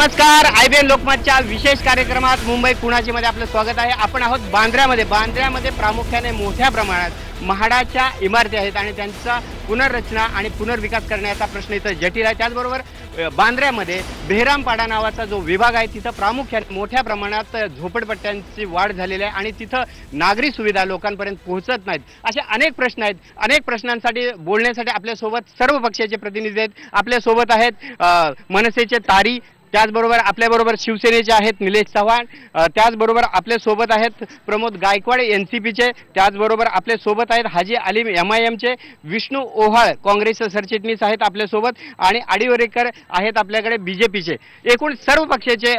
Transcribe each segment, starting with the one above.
नमस्कार I B N लोकमतच्या विशेष कार्यक्रमात मुंबई कुणाची मध्ये आपलं स्वागत आहे. आपण आहोत बांद्र्यामध्ये बांद्र्यामध्ये प्रामुख्याने मोठ्या प्रमाणात म्हाडाच्या इमारती आहेत आणि त्यांचा पुनर्रचना आणि पुनर्विकास करण्याचा प्रश्न इथं जटिल आहे. त्याचबरोबर बांद्र्यामध्ये बेहरामपाडा नावाचा जो विभाग आहे तिथं प्रामुख्याने मोठ्या प्रमाणात झोपडपट्ट्यांची वाढ झालेली आहे आणि तिथं नागरी सुविधा लोकांपर्यंत पोहोचत नाहीत. असे अनेक प्रश्न आहेत. अनेक प्रश्नांसाठी बोलण्यासाठी आपल्यासोबत सर्व पक्षाचे प्रतिनिधी आहेत. आपल्यासोबत आहेत मनसेचे तारी त्याचबरोबर आपल्याबरोबर शिवसेनेचे आहेत निलेश चव्हाण त्याचबरोबर आपल्यासोबत आहेत प्रमोद गायकवाड एन सी पीचे त्याचबरोबर आपल्यासोबत आहेत हाजी अलीम एम आय एमचे विष्णू ओहाळ काँग्रेसचे सरचिटणीस आहेत आपल्यासोबत आणि आडिवरेकर आहेत आपल्याकडे बी जे पीचे. एकूण सर्व पक्षाचे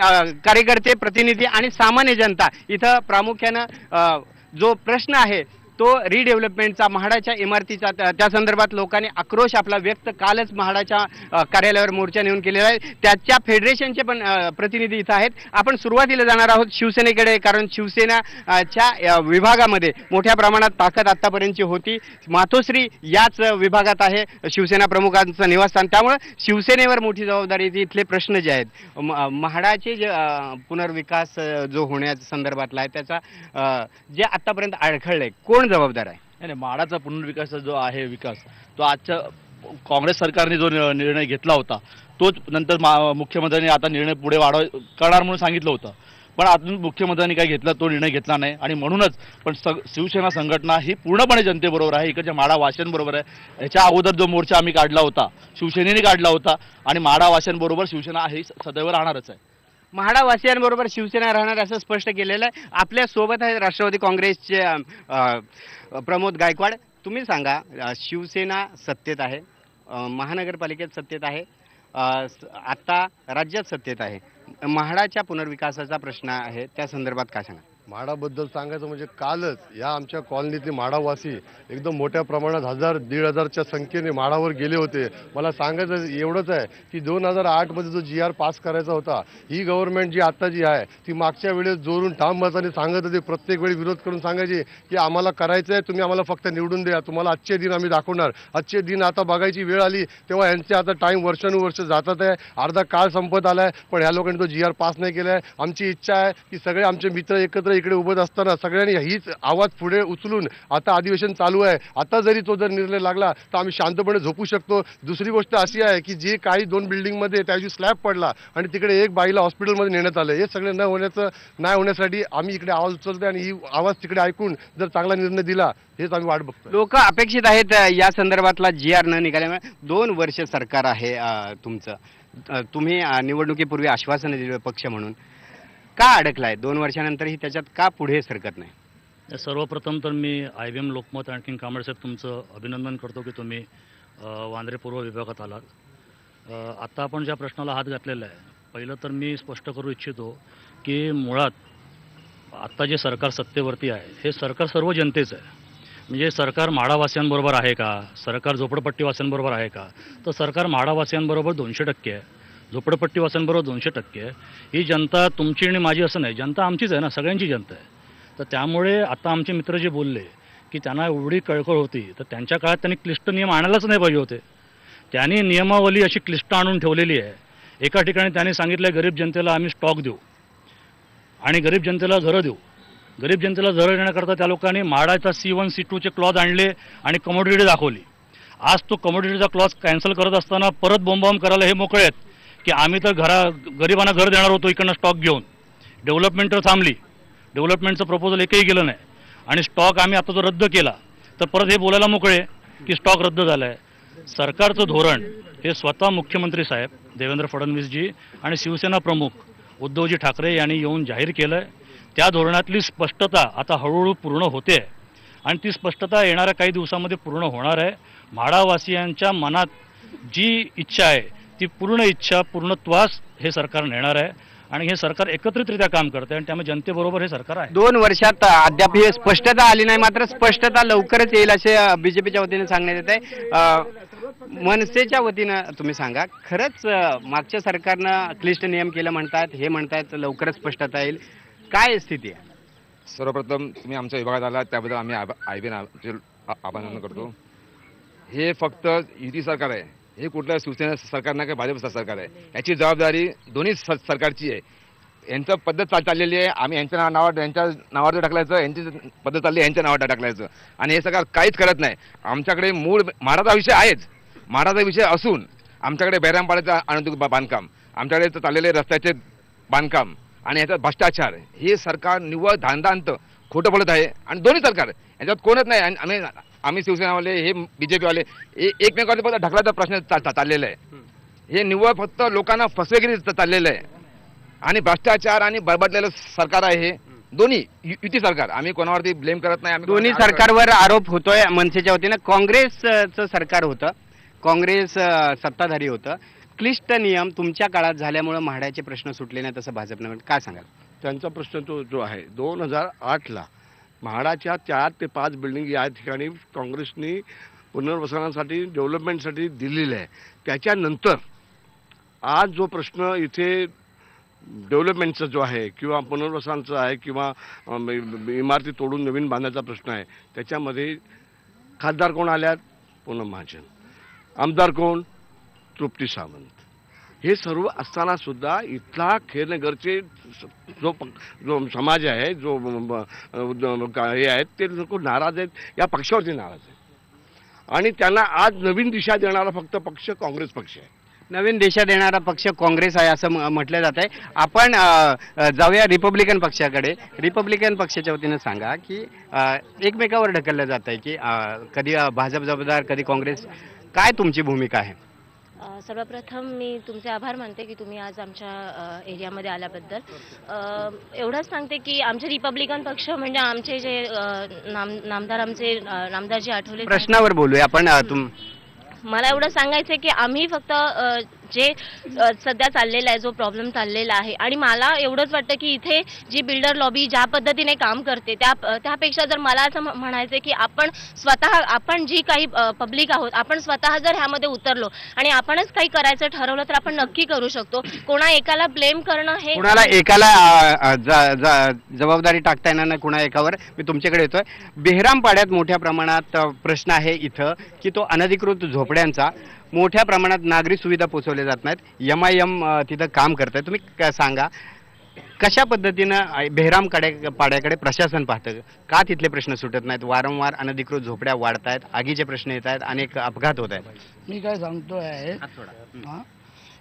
कार्यकर्ते प्रतिनिधी आणि सामान्य जनता इथं प्रामुख्यानं जो प्रश्न आहे तो रिडेव्हलपमेंटचा म्हाडाच्या इमारतीचा त्या संदर्भात लोकांनी आक्रोश आपला व्यक्त कालच म्हाडाच्या कार्यालयावर मोर्चा नेऊन केलेला आहे. त्याच्या फेडरेशनचे पण प्रतिनिधी इथं आहेत. आपण सुरुवातीला जाणार आहोत शिवसेनेकडे कारण शिवसेनाच्या विभागामध्ये मोठ्या प्रमाणात ताकद आत्तापर्यंतची होती. मातोश्री याच विभागात आहे शिवसेना प्रमुखांचं निवासस्थान. त्यामुळे शिवसेनेवर मोठी जबाबदारी ती इथले प्रश्न जे आहेत म- म्हाडाचे जे पुनर्विकास जो होण्याच्या संदर्भातला आहे त्याचा जे जे आतापर्यंत आहे कोण जबाबदार आहे. नाही नाही, पुनर्विकासचा जो आहे विकास तो आजच्या काँग्रेस सरकारने जो नि- निर्णय घेतला होता तोच नंतर मा- मुख्यमंत्र्यांनी आता निर्णय पुढे वाढव करणार म्हणून सांगितलं होतं. पण अजून मुख्यमंत्र्यांनी काय घेतला तो निर्णय घेतला नाही. आणि म्हणूनच पण स शिवसेना संघटना ही पूर्णपणे जनतेबरोबर आहे. इकडच्या माडा वाशांबरोबर आहे. ह्याच्या अगोदर जो मोर्चा आम्ही काढला होता शिवसेनेने काढला होता. आणि माडा वाशांबरोबर शिवसेना ही सदैव राहणारच आहे. म्हाडावासियांबरोबर शिवसेना राहणार असं स्पष्ट केलेलं आहे. आपल्यासोबत आहे राष्ट्रवादी काँग्रेसचे प्रमोद गायकवाड. तुम्ही सांगा शिवसेना सत्तेत आहे महानगरपालिकेत सत्तेत आहे आत्ता आता राज्यात सत्तेत आहे. म्हाडाच्या पुनर्विकासाचा प्रश्न आहे त्या संदर्भात काय सांगा? माडाबद्दल सांगायचं म्हणजे कालच या आमच्या कॉलनीतले माडावासी एकदम मोठ्या प्रमाणात हजार दीड हजारच्या संख्येने माडावर गेले होते. मला सांगायचं एवढंच आहे की दोन हजार आठमध्ये जो जी आर पास करायचा होता ही गव्हर्नमेंट जी आता जी आहे ती मागच्या वेळेस जोरून ठाम मताने सांगत होते. प्रत्येक वेळी विरोध करून सांगायचे की आम्हाला करायचं आहे तुम्ही आम्हाला फक्त निवडून द्या. तुम्हाला आजचे दिन आम्ही दाखवणार. आजचे दिन आता बघायची वेळ आली तेव्हा यांचे आता टाईम वर्षानुवर्ष जातात आहे. अर्धा काळ संपत आला आहे पण ह्या लोकांनी तो जी आर पास नाही केला आहे आमची इच्छा आहे की सगळे आमचे मित्र एकत्र इकडे उभत असताना सगळ्यांनी हीच आवाज पुढे उचलून आता अधिवेशन चालू आहे. आता जरी तो जर निर्णय लागला तर आम्ही शांतपणे झोपू शकतो. दुसरी गोष्ट अशी आहे की जे काही दोन बिल्डिंगमध्ये त्याची स्लॅब पडला आणि तिकडे एक बाईला हॉस्पिटलमध्ये नेण्यात आलं हे सगळं न होण्याचं नाही होण्यासाठी आम्ही इकडे आवाज उचलतोय आणि ही आवाज तिकडे ऐकून जर चांगला निर्णय दिला हेच आम्ही वाट बघतो लोक अपेक्षित आहेत या संदर्भातला जी आर न निघाल्यामुळे दोन वर्ष सरकार आहे तुमचं. तुम्ही निवडणुकीपूर्वी आश्वासन दिलं पक्ष म्हणून. का अडकलाय? दोन वर्षानंतरही त्याच्यात का पुढे सरकत नाही? सर्वप्रथम तर मी आय बी एम लोकमत आणखी कांबळे साहेब तुमचं अभिनंदन करतो की तुम्ही वांद्रे पूर्व विभागात आलात. आत्ता आपण ज्या प्रश्नाला हात घातलेला आहे पहिलं तर मी स्पष्ट करू इच्छितो की मुळात आत्ता जे सरकार सत्तेवरती आहे हे सरकार सर्व जनतेचं आहे. म्हणजे सरकार म्हाडावासियांबरोबर आहे का? सरकार झोपडपट्टीवासियांबरोबर आहे का? तर सरकार म्हाडावासियांबरोबर दोनशे टक्के आहे. झोपडपट्टीवासियांबरोबर दोनशे टक्के आहे. ही जनता तुमची आणि माझी असं नाही. जनता आमचीच आहे ना सगळ्यांची जनता आहे. तर त्यामुळे आता आमचे मित्र जे बोलले की त्यांना एवढी कळकळ होती तर त्यांच्या काळात त्यांनी क्लिष्ट नियम आणायलाच नाही पाहिजे होते. त्यांनी नियमावली अशी क्लिष्ट आणून ठेवलेली आहे. एका ठिकाणी त्यांनी सांगितलं गरीब जनतेला आम्ही स्टॉक देऊ आणि गरीब जनतेला घरं देऊ. गरीब जनतेला घरं देण्याकरता त्या लोकांनी म्हाडाचा सी वन सी टूचे क्लॉज आणले आणि कमोडिटी दाखवली. आज तो कमोडिटीचा क्लॉज कॅन्सल करत असताना परत बोंबाबोंब करायला हे मोकळे आहेत. की आम्ही तर घरा गरिबांना घर देणार होतो इकडनं स्टॉक घेऊन. डेव्हलपमेंट तर थांबली. डेव्हलपमेंटचं प्रपोजल एकही गेलं नाही. आणि स्टॉक आम्ही आता जो रद्द केला तर परत हे बोलायला मोकळे की स्टॉक रद्द झाला आहे सरकारचं धोरण हे स्वतः मुख्यमंत्री साहेब देवेंद्र फडणवीसजी आणि शिवसेना प्रमुख उद्धवजी ठाकरे यांनी येऊन जाहीर केलं आहे त्या धोरणातली स्पष्टता आता हळूहळू पूर्ण होते. आणि ती स्पष्टता येणाऱ्या काही दिवसामध्ये पूर्ण होणार आहे. म्हाडावासियांच्या मनात जी इच्छा आहे ती पूर्ण इच्छा पूर्णत्वास हे सरकार नेणार आहे आणि हे सरकार एकत्रितरित्या काम करते आणि त्यामुळे जनतेबरोबर हे सरकार आहे दोन वर्षात अद्याप ही स्पष्टता आली नाही मात्र स्पष्टता लवकरच येईल असे बीजेपीच्या वतीने सांगण्यात येत आहे मनसेच्या वतीनं तुम्ही सांगा खरंच मागच्या सरकारनं क्लिष्ट नियम केलं म्हणतात हे म्हणतायत लवकरच स्पष्टता येईल काय स्थिती आहे सर्वप्रथम तुम्ही आमच्या विभागात आला त्याबद्दल आम्ही आय बी एन अभिनंदन करतो हे फक्त युती सरकार आहे हे कुठलं शिवसेना सरकार नाही का भाजप सरकार आहे? याची जबाबदारी दोन्ही स- सरकारची आहे. यांचं पद्धत चाल चाललेली आहे. आम्ही यांच्या नावावर यांच्या नावावर टाकलायचं यांची पद्धत चालली आहे, यांच्या नावावर टाकलायचं. आणि हे सरकार काहीच करत नाही. आमच्याकडे मूळ म्हाडाचा विषय आहेच. महाराजा विषय असून आमच्याकडे बैरामपाड्याचं अनधिकृत बांधकाम आमच्याकडे चाललेले रस्त्याचे बांधकाम आणि याच्यात भ्रष्टाचार हे सरकार निव्वळ धांदांत खोटं बोलत आहे. आणि दोन्ही सरकार याच्यात कोणच नाही. आणि आम्ही आम्ही शिवसेनावाले हे बी जे पीवाले एकमेकांवर फक्त ढकलाचा प्रश्न चाललेला आहे. हे निव्वळ फक्त लोकांना फसवेगिरी चाललेलं आहे. आणि भ्रष्टाचार आणि बरबडलेलं सरकार आहे हे. दोन्ही यु- युती सरकार. आम्ही कोणावरती ब्लेम करत नाही आम्ही दोन्ही सरकारवर आरोप होतोय मनसेच्या वतीनं. काँग्रेसचं सरकार होतं. काँग्रेस सत्ताधारी होतं. क्लिष्ट नियम तुमच्या काळात झाल्यामुळे म्हाडाचे प्रश्न सुटले नाही तसं भाजपनं. काय सांगाल? त्यांचा प्रश्न तो जो आहे दोन हजार आठला म्हाडाच्या चार ते पाच बिल्डिंग या ठिकाणी काँग्रेसनी पुनर्वसनासाठी डेव्हलपमेंटसाठी दिलेली आहे त्याच्यानंतर आज जो प्रश्न इथे डेव्हलपमेंटचा जो आहे किंवा पुनर्वसनाचा आहे किंवा इमारती तोडून नवीन बांधण्याचा प्रश्न आहे त्याच्यामध्ये खासदार कोण आल्यात? पूनम महाजन. आमदार कोण? तृप्ती सावंत. हे सर्व असताना सुद्धा इथला खेरनगरचे जो जो समाज आहे जो हे आहेत ते लोक नाराज आहेत या पक्षावरती नाराज आहेत. आणि त्यांना आज नवीन दिशा देणारा फक्त पक्ष काँग्रेस पक्ष आहे. नवीन दिशा देणारा पक्ष काँग्रेस आहे असं म- म्हटलं जात आहे. आपण जाऊया रिपब्लिकन पक्षाकडे. रिपब्लिकन पक्षाच्या वतीनं सांगा की एकमेकावर ढकललं जात आहे की कधी भाजप जबाबदार कधी काँग्रेस. काय तुमची भूमिका आहे? सर्वप्रथम मी तुमचे आभार मानते की तुम्ही आज आमच्या एरियामध्ये आल्याबद्दल. एवढंच सांगते की आमचे रिपब्लिकन पक्ष म्हणजे आमचे जे नाम नामदार आमचे अ, नामदारजी आठवले. प्रश्नावर बोलूया आपण मला एवढं सांगायचं की आम्ही फक्त जे सध्या चाललेला आहे जो प्रॉब्लेम चाललेला आहे. आणि मला एवढंच वाटतं की इथे जी बिल्डर लॉबी ज्या पद्धतीने काम करते त्या त्यापेक्षा जर मला असं म्हणायचं की आपण स्वतः आपण जी काही पब्लिक आहोत आपण स्वतः जर ह्यामध्ये उतरलो आणि आपणच काही करायचं ठरवलं तर आपण नक्की करू शकतो. कोणा एकाला ब्लेम करणं हे कोणाला एकाला जबाबदारी टाकता येणार नाही कुणा एकावर मी तुमच्याकडे येतोय. बेहराम पाड्यात मोठ्या प्रमाणात प्रश्न आहे इथं की तो अनधिकृत झोपड्यांचा. मोठ्या प्रमाणात नागरी सुविधा पोचवल्या जात नाहीत. एम आय एम तिथं काम करत आहे तुम्ही काय सांगा कशा पद्धतीनं बेहरामकडे पाड्याकडे प्रशासन पाहतं? का तिथले प्रश्न सुटत नाहीत? वारंवार अनधिकृत झोपड्या वाढत आहेत आगीचे प्रश्न येत आहेत अनेक अपघात होत आहेत. मी काय सांगतो आहे हाँ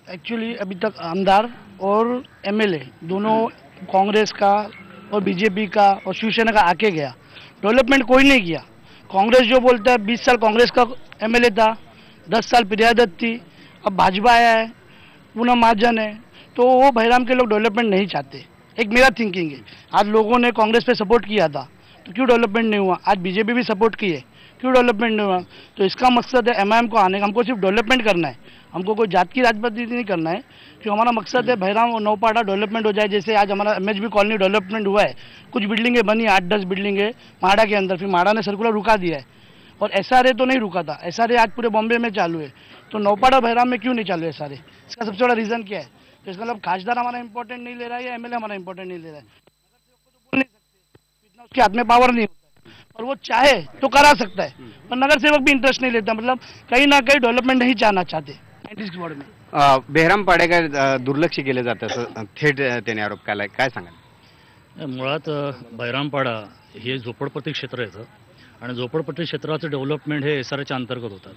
एक्चुअली अभी तक आमदार और एमएलए दोनों कांग्रेस का और बीजेपी का और शिवसेना का आके गया। डेवलपमेंट कोई नहीं किया। कांग्रेस जो बोलता है बीस साल कांग्रेस का एमएलए था। दस साल प्रिया थी, अब भाजपा आया है पूनम महाजन है तो वो बहराम के लोग डेवलपमेंट नहीं चाहते। एक मेरा थिंकिंग है, आज लोगों ने कांग्रेस पे सपोर्ट किया था तो क्यों डेवलपमेंट नहीं हुआ? आज बीजेपी भी सपोर्ट की है क्यों डेवलपमेंट नहीं हुआ? तो इसका मकसद है एम को आने का, हमको सिर्फ़ डेवलपमेंट करना है, हमको कोई जात की राजनीति नहीं करना है क्यों हमारा मकसद है भैराम और नौपाड़ा डेवलपमेंट हो जाए, जैसे आज हमारा एमएचबी कॉलोनी डेवलपमेंट हुआ है, कुछ बिल्डिंगें बनी आठ दस बिल्डिंगें माड़ा के अंदर, फिर माड़ा ने सर्कुलर रुका दिया है और एस तो नहीं रुका था। एस आज पूरे बॉम्बे में चालू है। तो नौपाड़ा भैराम में क्यों नहीं चालू है सारे इसका सबसे बड़ा रीज़न क्या है? तो इसका मतलब खासदार हमारा इंपॉर्टेंट नहीं ले रहा है या एमएलए हमारा इंपॉर्टेंट नहीं ले रहा है? बोल नहीं सकते इतना उसके हाथ में पावर नहीं होता और वो चाहे तो करा सकता है पर नगर सेवक भी इंटरेस्ट नहीं लेता। मतलब कहीं ना कहीं डेवलपमेंट नहीं चाहना चाहते वार्ड में। बेहराम पाड्याकडे अं, दुर्लक्ष केलं जातं थेट त्याने आरोप केलाय. काय सांगाल? मुळात बैरामपाडा हे झोपडपट्टी क्षेत्र येतं आणि झोपडपट्टी क्षेत्राचं डेव्हलपमेंट हे एस आर एच्या अंतर्गत होतात.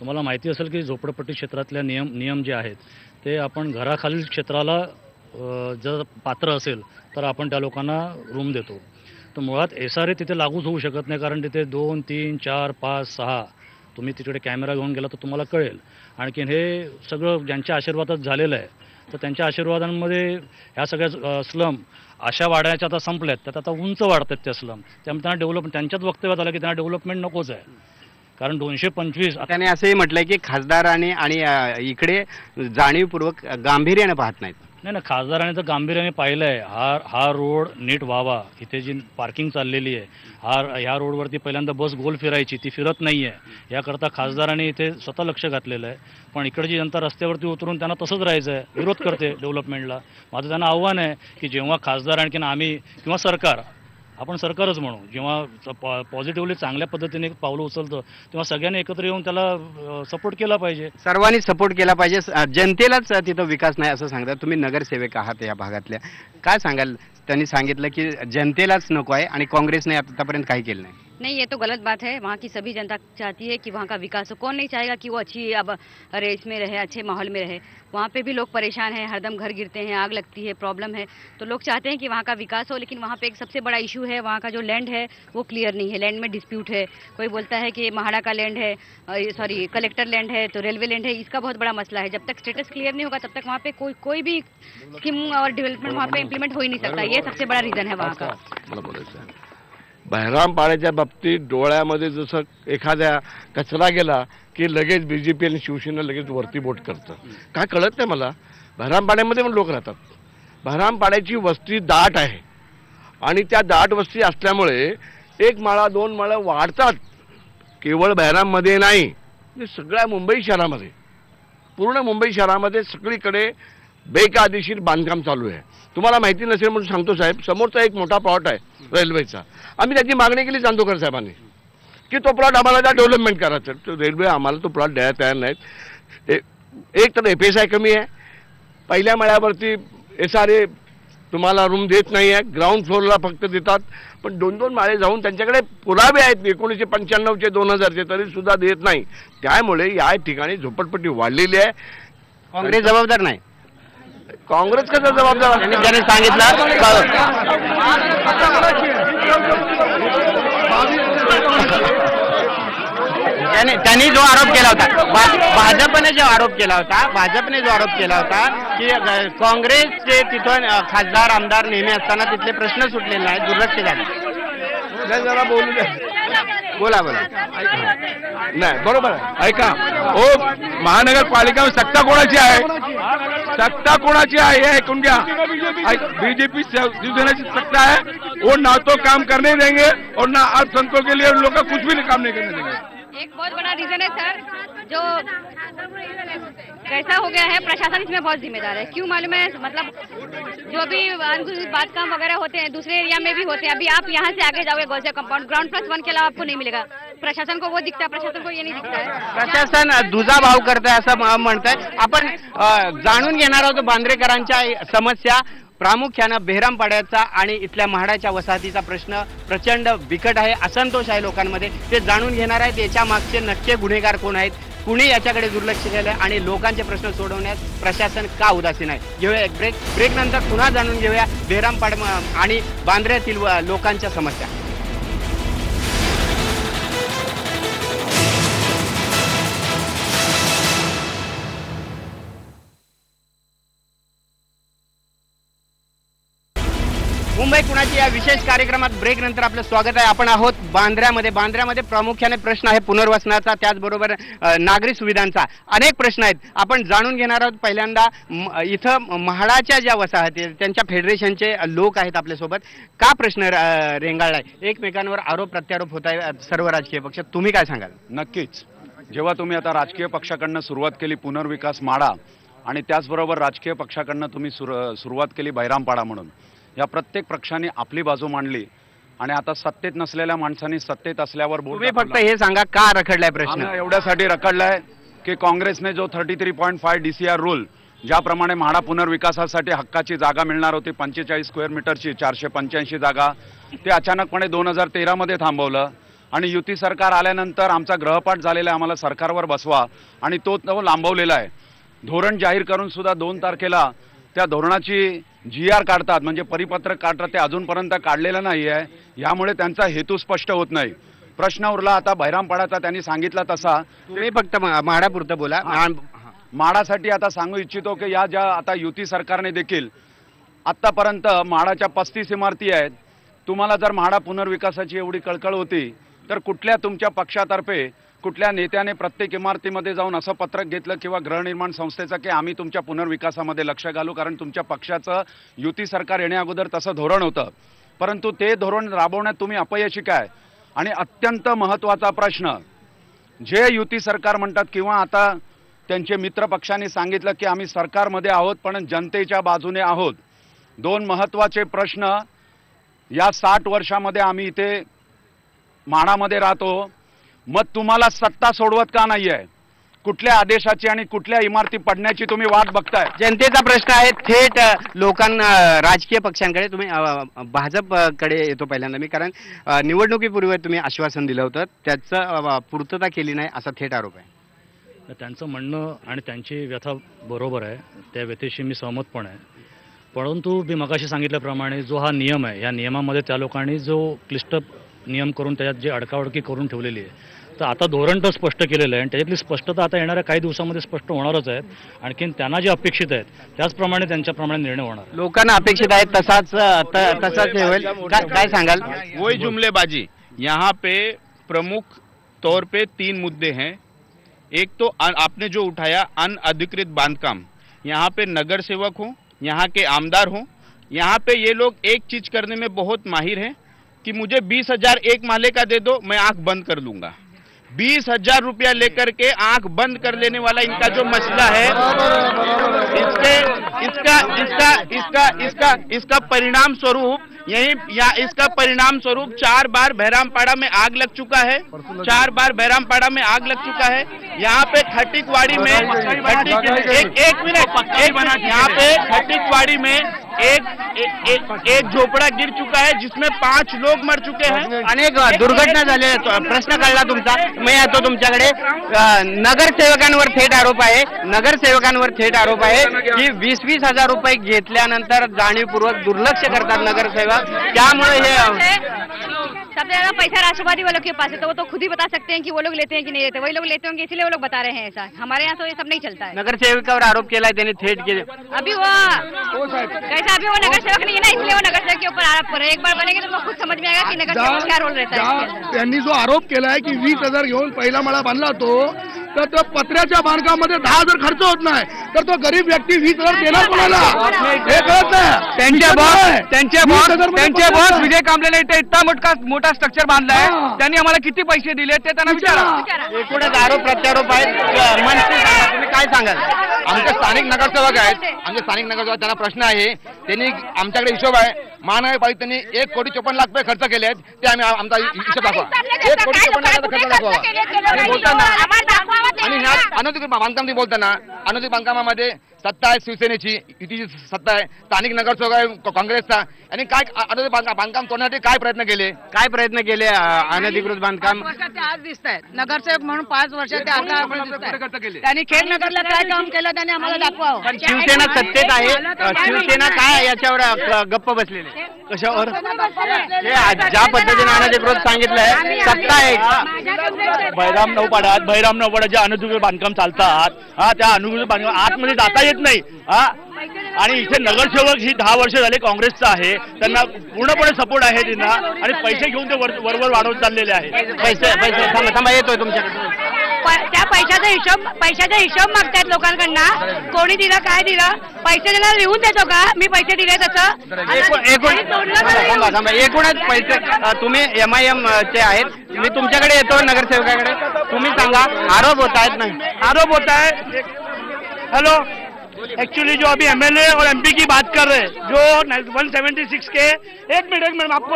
तुम्हाला माहिती असेल की झोपडपट्टी क्षेत्रातल्या नियम नियम जे आहेत ते आपण घराखालील क्षेत्राला जर पात्र असेल तर आपण त्या लोकांना रूम देतो. तर मुळात एस आर ए तिथे लागूच होऊ शकत नाही कारण तिथे दोन तीन चार पाच सहा तुम्ही तिकडे कॅमेरा घेऊन गेला तर तुम्हाला कळेल. आणखीन हे सगळं ज्यांच्या आशीर्वादात झालेलं आहे तर त्यांच्या आशीर्वादांमध्ये ह्या सगळ्या स्लम अशा वाढायच्या आता संपल्यात त्यात आता उंच वाढतात त्या स्लम. त्यामुळे त्यांना डेव्हलपमेंट त्यांच्याच वक्तव्यात आलं की त्यांना डेव्हलपमेंट नकोच आहे. कारण दोनशे पंचवीस त्याने असंही म्हटलंय की खासदारांनी आणि इकडे जाणीवपूर्वक गांभीर्याने पाहत नाहीत. नाही ना खासदाराने तर गांभीर्याने पाहिलं आहे हा हा रोड नीट व्हावा. इथे जी पार्किंग चाललेली आहे हा ह्या रोडवरती पहिल्यांदा बस गोल फिरायची ती फिरत नाही आहे याकरता खासदारांनी इथे स्वतः लक्ष घातलेलं आहे. पण इकडची जनता रस्त्यावरती उतरून त्यांना तसंच राहायचं आहे विरोध करते डेव्हलपमेंटला माझं त्यांना आव्हान आहे की जेव्हा खासदार आणखीन आम्ही किंवा सरकार आपण सरकारच म्हणू. जेव्हा पॉझिटिव्हली चांगल्या पद्धतीने पावलं उचलतं तेव्हा सगळ्यांनी एकत्र येऊन त्याला सपोर्ट केला पाहिजे. सर्वांनी सपोर्ट केला पाहिजे. जनतेलाच तिथं विकास नाही असं सांगतात. तुम्ही नगरसेवक आहात या भागातल्या. काय सांगाल? त्यांनी सांगितलं की जनतेलाच नको आहे आणि काँग्रेसने आतापर्यंत काही केलं नाही. नहीं ये तो गलत बात है वहाँ की सभी जनता चाहती है कि वहाँ का विकास हो कौन नहीं चाहेगा कि वो अच्छी अब रेस में रहे अच्छे माहौल में रहे वहाँ पे भी लोग परेशान हैं हरदम घर गिरते हैं आग लगती है प्रॉब्लम है तो लोग चाहते हैं कि वहाँ का विकास हो लेकिन वहाँ पे एक सबसे बड़ा इशू है वहाँ का जो लैंड है वो क्लियर नहीं है लैंड में डिस्प्यूट है कोई बोलता है कि महाड़ा का लैंड है सॉरी कलेक्टर लैंड है तो रेलवे लैंड है इसका बहुत बड़ा मसला है जब तक स्टेटस क्लियर नहीं होगा तब तक वहाँ पे कोई कोई भी स्कीम और डेवलपमेंट वहाँ पे इम्प्लीमेंट हो ही नहीं सकता ये सबसे बड़ा रीज़न है वहाँ का बहिराम पाण्याच्या बाबतीत डोळ्यामध्ये जसं एखाद्या कचरा गेला की लगेच बी जे पी आणि शिवसेना लगेच वरती बोट करतं. काय कळत नाही मला? बहिराम पाण्यामध्ये पण लोक राहतात. बहिराम पाण्याची वस्ती दाट आहे. आणि त्या दाट वस्ती असल्यामुळे एक माळा दोन माळा वाढतात. केवळ बहिराममध्ये नाही म्हणजे सगळ्या मुंबई शहरामध्ये. पूर्ण मुंबई शहरामध्ये सगळीकडे बेकायदेशीर बांधकाम चालू आहे. तुम्हाला माहिती नसेल म्हणून सांगतो साहेब. समोरचा एक मोठा प्लॉट आहे रेल्वेचा आम्ही त्याची मागणी केली चांदोकर साहेबांनी की तो प्लॉट आम्हाला त्या डेव्हलपमेंट करायचा रेल्वे आम्हाला तो प्लॉट द्यायला तयार नाहीत. एक तर एफ एस आय कमी आहे. पहिल्या मळ्यावरती एस आर ए तुम्हाला रूम देत नाही आहे. ग्राउंड फ्लोअरला फक्त देतात. पण दोन दोन माळे जाऊन त्यांच्याकडे पुरावे आहेत. एकोणीसशे पंच्याण्णवचे दोन हजारचे तरी सुद्धा देत नाही. त्यामुळे या ठिकाणी झोपडपट्टी वाढलेली आहे. काँग्रेस जबाबदार नाही. काँग्रेस कसं जबाबदार त्यांनी? ज्यांनी सांगितलं त्याने त्यांनी जो आरोप केला होता भाजपने जो आरोप केला होता भाजपने जो आरोप केला होता की काँग्रेसचे तिथून अ, खासदार आमदार नेहमी असताना तिथले प्रश्न सुटलेले नाहीत दुर्लक्ष झाले जरा बोलू द्या बोला बोला. नाही बरोबर आहे. ऐका. ओ महानगरपालिका सत्ता कोणाची आहे? सत्ता कोणाची आहे? हे ऐकून घ्या. बीजेपी शिवसेनेची सत्ता है वो ना तो काम करने देंगे और ना अल्पसंख्यकों के लिए उन लोग का कुछ भी काम नहीं करने देंगे. एक बहुत बड़ा रीजन है सर जो कैसा हो गया है? प्रशासन इसमें बहुत जिम्मेदार है। क्यों मालूम है? मतलब जो भी अनुचित बात काम वगैरह होते हैं दूसरे एरिया में भी होते हैं अभी आप यहाँ से आगे जाओगे गौसे कंपाउंड ग्राउंड प्लस वन के अलावा आपको नहीं मिलेगा। प्रशासन को वो दिखता है प्रशासन को ये नहीं दिखता है। प्रशासन दुजा भाव करत आहे असं म- म्हणताय. आपण अ, जाणून घेणार आहोत बांद्रेकरांच्या समस्या. प्रामुख्यानं बेहरामपाड्याचा आणि इथल्या म्हाडाच्या वसाहतीचा प्रश्न प्रचंड बिकट आहे असंतोष आहे लोकांमध्ये. ते जाणून घेणार आहेत याच्या मागचे नक्के गुन्हेगार कोण आहेत कुणी याच्याकडे दुर्लक्ष केलं आणि लोकांचे प्रश्न सोडवण्यात प्रशासन का उदासीन आहे? घेऊया एक ब्रेक ब्रेक नंतर पुन्हा जाणून घेऊया. बेरामपाड आणि बांद्र्यातील व- लोकांच्या समस्या. विशेष कार्यक्रमात ब्रेक नंतर आपलं स्वागत आहे. आपण आहोत बांद्र्यामध्ये. बांद्र्यामध्ये प्रामुख्याने प्रश्न आहे पुनर्वसनाचा त्याचबरोबर नागरी सुविधांचा. अनेक प्रश्न आहेत. आपण जाणून घेणार आहोत पहिल्यांदा इथं म्हाडाच्या ज्या वसाहती त्यांच्या फेडरेशनचे लोक आहेत आपल्यासोबत. का प्रश्न रेंगाळलाय? एकमेकांवर आरोप प्रत्यारोप होत आहे सर्व राजकीय पक्ष. तुम्ही काय सांगाल? नक्कीच. जेव्हा तुम्ही आता राजकीय पक्षाकडनं सुरुवात केली पुनर्विकास माडा आणि त्याचबरोबर राजकीय पक्षाकडनं तुम्ही सुर सुरुवात केली बैरामपाडा म्हणून. या प्रत्येक पक्षाने आपली बाजू मांडली. आणि आता सत्तेत नसलेल्या माणसांनी सत्तेत असल्यावर तुम्ही फक्त. हे सांगा का रखडलाय प्रश्न? एवढ्यासाठी रखडलाय की काँग्रेसने जो thirty three point five D C R rule ज्याप्रमाणे म्हाडा पुनर्विकासासाठी हक्काची जागा मिळणार होती पंचेचाळीस स्क्वेअर मीटरची चारशे पंच्याऐंशी जागा ते अचानकपणे दोन हजार तेरामध्ये थांबवलं. आणि युती सरकार आल्यानंतर आमचा ग्रहपाठ झालेला आहे आम्हाला सरकारवर बसवा. आणि तो लांबवलेला आहे. धोरण जाहीर करून सुद्धा दोन तारखेला त्या धोरणाची जी आर काढतात म्हणजे परिपत्रक काढतात ते अजूनपर्यंत काढलेलं नाही आहे यामुळे त्यांचा हेतू स्पष्ट होत नाही. प्रश्न उरला आता बैरामपाडाचा त्यांनी सांगितला तसा. तुम्ही फक्त म्हाडापुरतं बोला. माडासाठी आता सांगू इच्छितो की या ज्या आता युती सरकारने देखील आत्तापर्यंत म्हाडाच्या पस्तीस इमारती आहेत. तुम्हाला जर म्हाडा पुनर्विकासाची एवढी कळकळ होती तर कुठल्या तुमच्या पक्षातर्फे कुठल्या नेत्याने प्रत्येक इमारतीमध्ये जाऊन असं पत्रक घेतलं किंवा गृहनिर्माण संस्थेचं की आम्ही तुमच्या पुनर्विकासामध्ये लक्ष घालू? कारण तुमच्या पक्षाचं युती सरकार येण्याअगोदर तसं धोरण होतं. परंतु ते धोरण राबवण्यात तुम्ही अपयशी काय? आणि अत्यंत महत्त्वाचा प्रश्न जे युती सरकार म्हणतात किंवा आता त्यांचे मित्र पक्षांनी सांगितलं की आम्ही सरकारमध्ये आहोत पण जनतेच्या बाजूने आहोत. दोन महत्त्वाचे प्रश्न या साठ वर्षामध्ये आम्ही इथे माणामध्ये राहतो मग तुम्हाला सत्ता सोडवत का नाही आहे कुठल्या आदेशाची आणि कुठल्या इमारती पडण्याची तुम्ही वाट बघताय? जनतेचा प्रश्न आहे थेट लोकांना राजकीय पक्षांकडे तुम्ही भाजपकडे येतो पहिल्यांदा मी कारण निवडणुकीपूर्वी तुम्ही आश्वासन दिलं होतं त्याचं पूर्तता केली नाही असा थेट आरोप आहे. तर त्यांचं म्हणणं आणि त्यांची व्यथा बरोबर आहे त्या व्यथेशी मी सहमत पण आहे. परंतु मी मगाशी सांगितल्याप्रमाणे जो हा नियम आहे या नियमामध्ये त्या लोकांनी जो क्लिष्ट नियम करून त्याच्यात जे अडकावडकी करून ठेवलेली आहे तर आता धोरण तर स्पष्ट केलेलं आहे आणि त्याच्यातली स्पष्टता आता येणाऱ्या काही दिवसामध्ये स्पष्ट होणारच आहेत आणखीन त्यांना जे अपेक्षित आहेत त्याचप्रमाणे त्यांच्याप्रमाणे निर्णय होणार लोकांना अपेक्षित आहे तसाच तसाच हे होईल. काय काय सांगाल? वही जुमलेबाजी. यहाँ पे प्रमुख तौर पे तीन मुद्दे हैं. एक तो अन- आपने जो उठाया अनअधिकृत बांधकाम. यहाँ पे नगर सेवक हों यहाँ के आमदार हों. यहाँ पे ये लोग एक चीज करने में बहुत माहिर हैं कि मुझे बीस हजार एक माले का दे दो मैं आंख बंद कर लूंगा। बीस हजार रुपया लेकर के आंख बंद कर लेने वाला इनका जो मसला है इसके इसका इसका इसका इसका इसका परिणाम स्वरूप यही या इसका परिणाम स्वरूप चार बार बहरामपाड़ा में आग लग चुका है। चार बार बहरामपाड़ा में आग लग चुका है। यहाँ पे खटिकवाड़ी में खटिक एक एक मिनट। एक मिनट। यहाँ पे खटिकवाड़ी में एक एक झोपड़ा गिर चुका है जिसमें पांच लोग मर चुके हैं। अनेक दुर्घटना झाल्या प्रश्न कळला तुमचा. मी येतो तुमच्याकडे. नगरसेवकांवर थेट आरोप आहे. नगरसेवकांवर थेट आरोप आहे की वीस वीस हजार रुपये घेतल्यानंतर जाणीवपूर्वक दुर्लक्ष करतात नगरसेवक. त्यामुळे हे सबसे ज़्यादा पैसा राष्ट्रवादी वालों के पास है तो वो तो खुद ही बता सकते हैं कि वो लोग लेते हैं कि नहीं लेते। वही लोग लेते होंगे इसलिए वो लोग बता रहे हैं ऐसा। हमारे यहाँ तो ये सब नहीं चलता है। नगर नगरसेविकावर आरोप केलाय त्यांनी थेट केले. अभी वो कैसा अभी वो नगर सेवक नहीं है ना इसलिए वो नगर सेवक के ऊपर आरोप कर रहे हैं। एक बार बनेंगे तो खुद समझ में आएगा की नगर सेवक क्या रोल रहता है त्यांनी जो आरोप केलाय की वीस हज़ार घेऊन पहिला मला बांधला तो तर तो पत्र्याच्या बांधकामामध्ये दहा हजार खर्च होत नाही. तर तो गरीब व्यक्ती वीस हजार देणार कोणाला? हे कळत नाही. त्यांचे विकत बॉस. त्यांचे बॉस त्यांचे बॉस. विजय कांबलेने इथे इतका मोठा मोठा स्ट्रक्चर बांधलाय. त्यांनी आम्हाला किती पैसे दिले ते त्यांना विचारा. एकूणच आरोप प्रत्यारोप आहेत. तुम्ही काय सांगाल? आमचे स्थानिक नगरसेवक आहेत. आमचे स्थानिक नगरसेवक त्यांना प्रश्न आहे. त्यांनी आमच्याकडे हिशोब आहे. महानगरपालिका त्यांनी एक कोटी चोपन्न लाख रुपये खर्च केले आहेत ते आम्ही आमचा हिशोब दाखवा. एक कोटी चोपन्न लाखाचा खर्च दाखवा. आणि ह्या आणि अनधिकृत बांधकाम बोलताना अनधिकृत बांधकामामध्ये सत्ता आहे शिवसेनेची युतीची सत्ता आहे. स्थानिक नगरसेवक आहे काँग्रेसचा. आणि काय अनधिकृत बांधकाम तोडण्यासाठी काय प्रयत्न केले? काय प्रयत्न केले? अनधिकृत बांधकाम? आज दिसत आहेत नगरसेवक म्हणून पाच वर्षात त्यांनी खेड नगरला काय काम केलं? त्यांनी आम्हाला दाखवावं. पण शिवसेना सत्तेत आहे. शिवसेना काय याच्यावर गप्प बसलेली? कशावर? हे आज ज्या पद्धतीने अनधिकृत सांगितलंय सत्ता आहे. बैराम नौपाड्यात बैराम नौपाड्यात जे अनुकृत बांधकाम चालतात हा त्या अनुकृत बांधकाम आतमध्ये जाता येत नाही. हा? आणि इथे नगरसेवक ही दहा वर्ष झाले काँग्रेसचा आहे. त्यांना पूर्णपणे सपोर्ट आहे त्यांना आणि पैसे घेऊन ते वर वरवर वाढवत चाललेले आहे. पैसे पैसे थांबा येतोय तुमच्याकडे. त्या पैशाचा हिशोब पैशाचा हिशोब मागतायत लोकांकडनं. कोणी दिलं काय दिलं? पैसे दिला लिहून देतो का? मी पैसे दिले तसं. एकूणच पैसे तुम्ही एम आय एम चे आहेत. मी तुमच्याकडे येतो नगरसेवकाकडे. तुम्ही सांगा. आरोप होत आहेत नाही. आरोप होता है हेलो एक्चुअली जो अभी एमएलए और एमपी की बात कर रहे हैं, जो 176 के, एक मिनिट एक मिनिट, आपको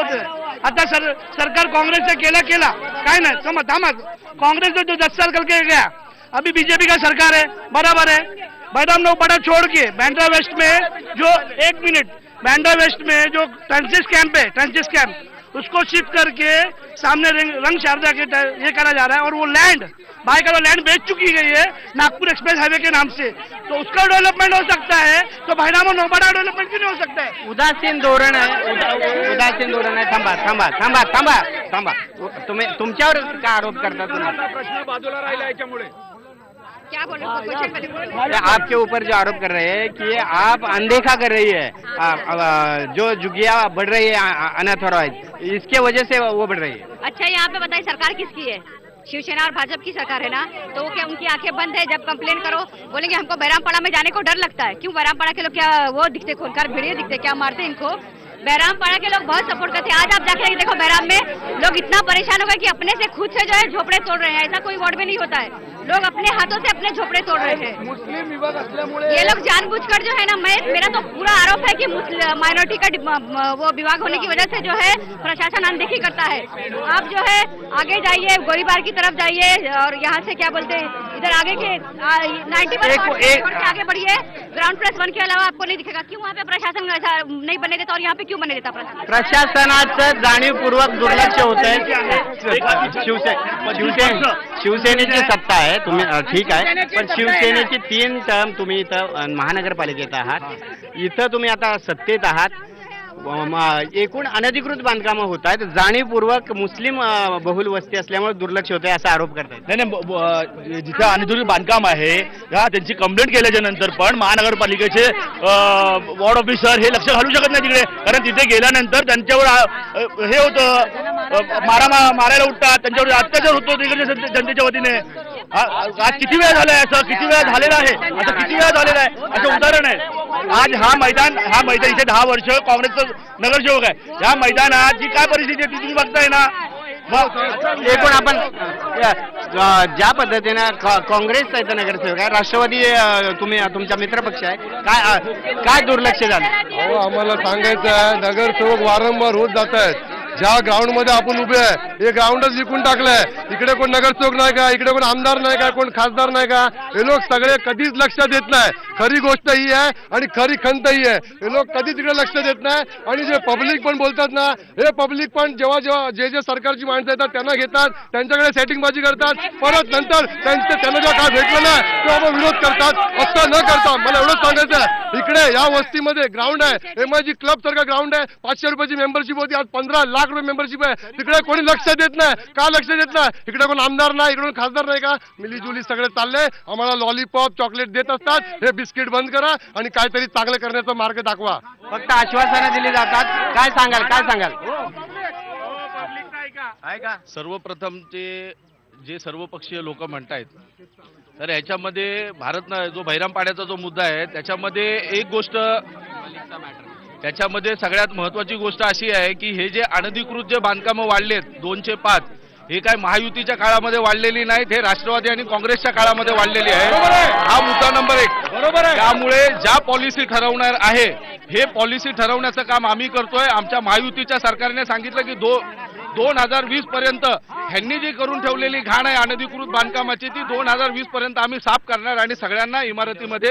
आता सर, सरकार कांग्रेस से केला केला। काय नाही समज कांग्रेस ने जो दस साल करके गया। अभी बीजेपी का सरकार है, बराबर है। बैडाम नौपाड़ा छोड़ के बैंड्रा वेस्ट में, जो एक मिनट बैंड्रा वेस्ट में जो ट्रांसिस कैंप है ट्रांसिस कैंप उसको शिफ्ट करके सामने रंग शारदा के ये करा जा रहा है और वो लैंड भाई का लैंड बेच चुकी गई है नागपुर एक्सप्रेस हाईवे के नाम से। तो उसका डेवलपमेंट हो सकता है तो भाईनाम नौबाड़ा डेवलपमेंट क्यों नहीं हो सकता है? उदासीन धोरण आहे उदा- उदासीन धोरण आहे थांबा थांबा थांबा थांबा थांबा। तुम्ही तुमच्यावर का आरोप करता तुम्ही? प्रश्न बाजूला राहिला याच्यामुळे. क्या बोल रहे हो? आपके ऊपर जो आरोप कर रहे हैं कि आप अनदेखा कर रही है। आ, आ, जो जुगिया बढ़ रही है अनऑथोराइज इसके वजह से वो बढ़ रही है। अच्छा यहाँ पे बताइए सरकार किसकी है? शिवसेना और भाजपा की सरकार है ना? तो वो क्या उनकी आँखें बंद है? जब कंप्लेन करो बोलेंगे हमको बैरामपाड़ा में जाने को डर लगता है। क्यों बैरामपाड़ा के लोग क्या वो दिखते खोलकर भिड़िए दिखते क्या मारते इनको? बैराम पाड़ा के लोग बहुत सपोर्ट करते हैं। आज आप जाके देखो बैराम में लोग इतना परेशान हो गए कि अपने से खुद से जो है झोपड़े तोड़ रहे हैं। ऐसा कोई वार्ड में नहीं होता है। लोग अपने हाथों से अपने झोपड़े तोड़ रहे हैं। मुस्लिम विभाग ये लोग जानबूझकर जो है ना मैं मेरा तो पूरा आरोप है कि माइनॉरिटी का वो विभाग होने की वजह से जो है प्रशासन अनदेखी करता है। आप जो है आगे जाइए गोलीबार की तरफ़ जाइए और यहाँ से क्या बोलते हैं इधर आगे के नाइन्टी के आगे बढ़िए। ग्राउंड प्लस वन के अलावा आपको नहीं दिखेगा। क्यों वहाँ पे प्रशासन नहीं बनने देता और यहाँ पे क्यों बनने देता प्रशासन? प्रशासनाचं जाणीवपूर्वक दुर्लक्ष होत आहे शिवसे शिवसेने शिवसेनेची सत्ता आहे तुम्ही ठीक आहे. पण शिवसेनेची तीन टर्म तुम्ही इथं महानगरपालिकेत आहात. इथं तुम्ही आता सत्तेत आहात. एकूण अनधिकृत बांधकामं होत आहेत. जाणीवपूर्वक मुस्लिम बहुल वस्ती असल्यामुळे दुर्लक्ष होत आहे असा आरोप करतायत. नाही नाही जिथं अनधिकृत बांधकाम आहे त्यांची कंप्लेंट केल्याच्यानंतर पण महानगरपालिकेचे वॉर्ड ऑफिसर हे लक्ष घालू शकत नाही तिकडे. कारण तिथे गेल्यानंतर त्यांच्यावर हे होतं मारा मारायला उठतात. त्यांच्यावर अत्याचार होतो तिकडे जनतेच्या वतीने. आज किती वेळा झालाय असं? किती वेळा झालेलं आहे? असं किती वेळा झालेलं आहे? असं उदाहरण आहे. आज हा मैदान हा मैदान इथे दहा वर्ष काँग्रेसचं नगरसेवक आहे. या मैदानात जी काय परिस्थिती आहे ती तुम्ही बघताय ना? एकूण आपण ज्या पद्धतीनं काँग्रेसचा इथं नगरसेवक आहे राष्ट्रवादी तुम्ही तुमचा मित्रपक्ष आहे काय काय दुर्लक्ष झालं? अहो आम्हाला सांगायचं आहे नगरसेवक वारंवार होत जात आहेत ज्या ग्राउंडमध्ये आपण उभे आहे हे ग्राउंडच विकून टाकलंय. इकडे कोण नगरसेवक नाही का? इकडे कोण आमदार नाही का? कोण खासदार नाही का? हे लोक सगळे कधीच लक्ष देत नाही. खरी गोष्ट ही आहे आणि खरी खंत ही आहे. हे लोक कधीच इकडे लक्ष देत नाही. आणि जे पब्लिक पण बोलतात ना हे पब्लिक पण जेव्हा जेव्हा जे जे सरकारची माणसं येतात त्यांना घेतात त्यांच्याकडे सेटिंगबाजी करतात. परत नंतर त्यांचं त्यांना जेव्हा काय भेटलं ना तेव्हा विरोध करतात. असं न करता मला एवढंच सांगायचं आहे. इकडे या वस्तीमध्ये ग्राउंड आहे. एम आय जी क्लब सारखा ग्राउंड आहे. पाचशे रुपयाची मेंबरशिप होती. आज पंधरा लाख रुपये मेंबरशिप आहे. तिकडे कोणी लक्ष देत नाही. का लक्ष देत नाही? इकडे कोण आमदार नाही इकडे कोण खासदार नाही का? मिलीजुली सगळे चालले. आम्हाला लॉलीपॉप चॉकलेट देत असतात. हे बिस्किट बंद करा आणि काहीतरी चांगलं करण्याचा मार्ग दाखवा. फक्त आश्वासनं दिली जातात. काय सांगाल? काय सांगाल? सर्वप्रथम ते जे सर्वपक्षीय लोक म्हणतायत तर ह्याच्यामध्ये भारत न- जो बहिराम पाड्याचा जो मुद्दा आहे त्याच्यामध्ये एक गोष्ट त्याच्यामध्ये सगळ्यात महत्वाची गोष्ट अशी आहे की हे जे अनधिकृत जे बांधकामं वाढलेत दोनशे पाच हे काय महायुतीच्या काळामध्ये वाढलेली नाहीत हे राष्ट्रवादी आणि काँग्रेसच्या काळामध्ये वाढलेली आहे. हा मुद्दा नंबर एक. बरोबर आहे. त्यामुळे ज्या पॉलिसी ठरवणार आहे हे पॉलिसी ठरवण्याचं काम आम्ही करतोय. आमच्या महायुतीच्या सरकारने सांगितलं की दो दोन हजार वीस पर्यंत ह्यांनी जी करून ठेवलेली घाण आहे अनधिकृत बांधकामाची ती दोन हजार वीस पर्यंत आम्ही साफ करणार आणि सगळ्यांना इमारतीमध्ये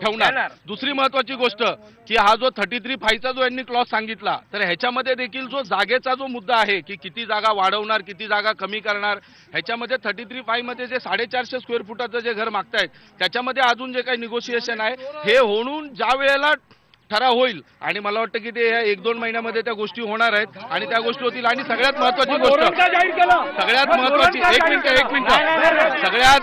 ठेवणार. दुसरी महत्वाची गोष्ट की हा जो थर्टी थ्री फाईव्हचा जो यांनी क्लॉज सांगितला तर ह्याच्यामध्ये देखील जो जागेचा जो मुद्दा आहे की किती जागा वाढवणार किती जागा कमी करणार ह्याच्यामध्ये थर्टी थ्री फाईव्हमध्ये जे साडेचारशे स्क्वेअर फुटाचं जे घर मागतायत त्याच्यामध्ये अजून जे काही निगोशिएशन आहे हे होऊन ज्या वेळेला ठराव होईल. आणि मला वाटतं की ते या एक दोन महिन्यामध्ये त्या गोष्टी होणार आहेत. आणि त्या गोष्टी होतील आणि सगळ्यात महत्वाची गोष्ट सगळ्यात महत्वाची एक मिनिट एक मिनिट. सगळ्यात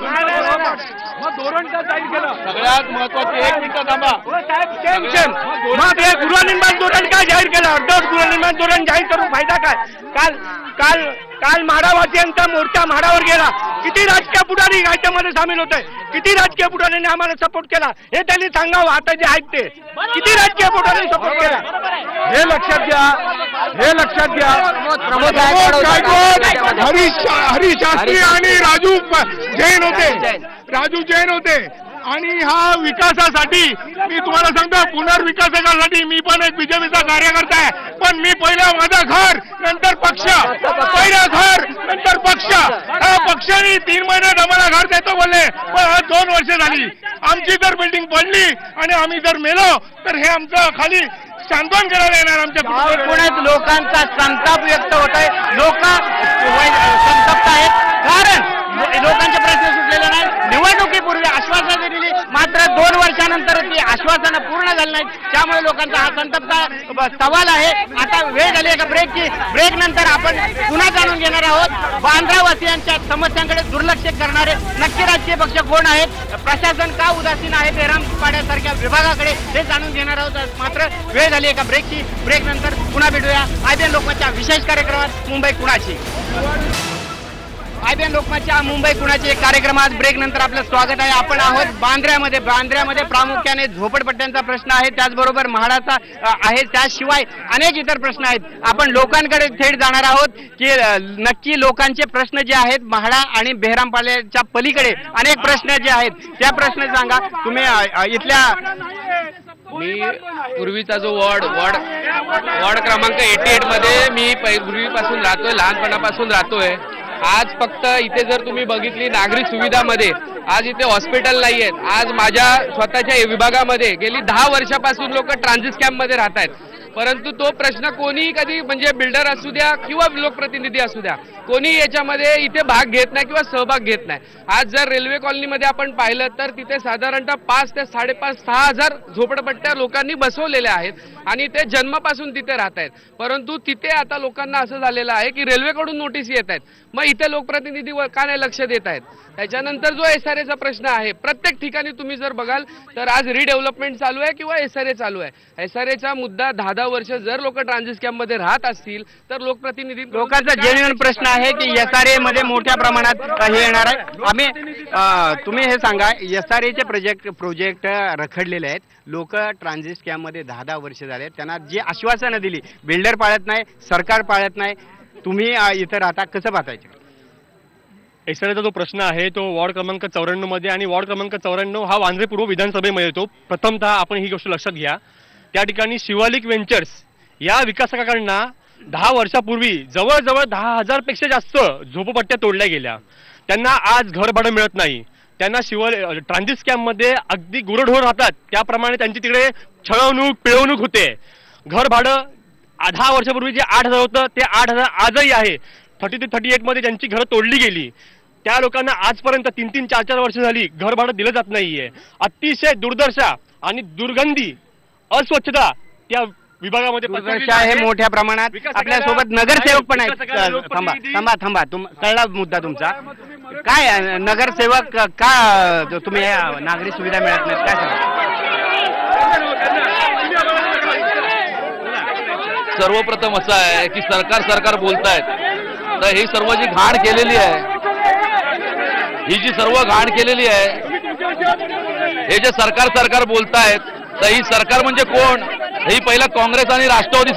सगळ्यात महत्वाची एक मिनिट थांबा. हे गृहनिर्माण धोरण काय जाहीर केलं? अर्धवट गृहनिर्माण धोरण जाहीर करून फायदा काय? काल काल काल म्हाडावासियांचा मोर्चा म्हाडावर गेला. किती राजकीय पुढारी याच्यामध्ये सामील होते? किती राजकीय पुढाऱ्यांनी आम्हाला सपोर्ट केला? हे त्यांनी सांगावं आता जे आहेत ते. किती राजकीय पुढाऱ्यांनी सपोर्ट केला? हे लक्षात घ्या. हे लक्षात घ्या. हरी शास्त्री आणि राजू जैन होते. राजू जैन होते. आणि हा विकासासाठी मी तुम्हाला सांगतो पुनर्विकासासाठी मी पण एक बीजेपीचा कार्यकर्ता आहे. पण मी पहिलं माझं घर नंतर पक्ष. पहिलं घर नंतर पक्ष. हा पक्षाने तीन महिन्यात आम्हाला घर देतो बोलले पण आज दोन वर्ष झाली. आमची जर बिल्डिंग पडली आणि आम्ही जर मेलो तर हे आमचं खाली सांत्वन करायला येणार आमच्या. एकूणच लोकांचा संताप व्यक्त होत आहे लोक संतप्त आहेत. कारण लोकांचे प्रश्न सुटलेले नाही निवडणुकीपूर्वी आश्वासनं दिली मात्र दोन वर्षानंतर ती आश्वासनं पूर्ण झाली नाहीत. त्यामुळे लोकांचा हा संतप्त सवाल आहे. आता वेळ झाली एका ब्रेकची ब्रेक नंतर आपण पुन्हा जाणून घेणार आहोत. बांद्रावासियांच्या समस्यांकडे दुर्लक्ष करणारे नक्की राजकीय पक्ष कोण आहेत? प्रशासन का उदासीन आहे? बेरामपाड्यासारख्या विभागाकडे हे जाणून घेणार आहोत. मात्र वेळ झाली आहे ब्रेकची ब्रेक नंतर पुन्हा भेटूया. आय बी लोकमतच्या विशेष कार्यक्रमात मुंबई कुणाची आयबीएन लोकमतच्या मुंबई कुणाचे कार्यक्रमात ब्रेक नंतर आपलं स्वागत आहे. आपण आहोत बांद्र्यामध्ये. बांद्र्यामध्ये प्रामुख्याने झोपडपट्ट्यांचा प्रश्न आहे. त्याचबरोबर म्हाडाचा आहे. त्याशिवाय अनेक इतर प्रश्न आहेत. आपण लोकांकडे थेट जाणार आहोत की नक्की लोकांचे प्रश्न जे आहेत म्हाडा आणि बेहरामपाल्याच्या पलीकडे अनेक प्रश्न जे आहेत त्या प्रश्न सांगा. तुम्ही इथल्या मी पूर्वीचा जो वॉर्ड वॉर्ड वॉर्ड क्रमांक एटी एटमध्ये मी पूर्वीपासून राहतोय लहानपणापासून राहतोय. आज फक्त इथे जर तुम्ही बघितली नागरी सुविधामध्ये आज इथे हॉस्पिटल नाही आहेत आज माझ्या स्वतःच्या विभागामध्ये गेली दहा वर्षापासून लोक ट्रान्झिट कॅम्पमध्ये राहत आहेत परंतु तो प्रश्न कोणी कधी म्हणजे बिल्डर असू द्या किंवा लोकप्रतिनिधी असू द्या कोणी याच्यामध्ये इथे भाग घेत नाही किंवा सहभाग घेत नाही. आज जर रेल्वे कॉलनीमध्ये आपण पाहिलं तर तिथे साधारणतः पाच ते साडेपाच सहा हजार झोपडपट्ट्या लोकांनी बसवलेल्या आहेत आणि ते जन्मापासून तिथे राहत आहेत. परंतु तिथे आता लोकांना असं झालेलं आहे की रेल्वेकडून नोटीस येत आहेत. मग इथे लोकप्रतिनिधी व- का नाही लक्ष देत आहेत? त्याच्यानंतर जो एस आर एचा प्रश्न आहे प्रत्येक ठिकाणी तुम्ही जर बघाल तर आज रिडेव्हलपमेंट चालू आहे किंवा एस आर ए चालू आहे? एस आर एचा मुद्दा दहा दहा वर्ष जर लोक ट्रान्झिट कॅम्पमध्ये राहत असतील तर लोकप्रतिनिधी लोकांचा जेन्युन प्रश्न आहे की एस आर ए मध्ये मोठ्या प्रमाणात हे येणार आहे. आम्ही तुम्ही हे सांगा एस आर एचे प्रोजेक्ट प्रोजेक्ट रखडलेले आहेत. लोक ट्रान्झिट स्कॅममध्ये दहा दहा वर्ष झाले. त्यांना जी आश्वासनं दिली बिल्डर पाळत नाही सरकार पाळत नाही. तुम्ही इथं राहता कसं पाहतायचे? एस जो प्रश्न आहे तो वॉर्ड क्रमांक चौऱ्याण्णवमध्ये आणि वॉर्ड क्रमांक चौऱ्याण्णव हा वांद्रे पूर्व विधानसभेमध्ये येतो. प्रथमतः आपण ही गोष्ट लक्षात घ्या. त्या ठिकाणी शिवालिक वेंचर्स या विकासकाकडनं दहा वर्षापूर्वी जवळजवळ दहा हजारपेक्षा जास्त झोपपट्ट्या तोडल्या गेल्या. त्यांना आज घर भाडं मिळत नाही. त्यांना शिव ट्रान्झिट स्कॅममध्ये अगदी गुरढोर राहतात. त्याप्रमाणे त्यांची तिकडे छळवणूक पिळवणूक होते. घर भाडं दहा वर्षापूर्वी जे आठ हजार होतं ते आठ हजार आजही आहे. थर्टी ते थर्टी एटमध्ये ज्यांची घरं तोडली गेली. त्या लोकांना आजपर्यंत तीन तीन चार चार वर्ष झाली घर भाडं दिलं जात नाहीये. अतिशय दुर्दशा आणि दुर्गंधी अस्वच्छता त्या विभागामध्ये आहे मोठ्या प्रमाणात. आपल्यासोबत नगरसेवक पण आहेत. थांबा थांबा थांबा तुम कळला मुद्दा तुमचा. काय नगरसेवक का तुम्ही नागरी सुविधा मिळत नाहीत? काय सांगा? सर्वप्रथम असं आहे की सरकार सरकार बोलतायत. तर ही सर्व जी घाण केलेली आहे ही जी सर्व घाण केलेली आहे हे जे सरकार सरकार बोलतायत तर ही सरकार म्हणजे कोण? ही पहिला काँग्रेस आणि राष्ट्रवादी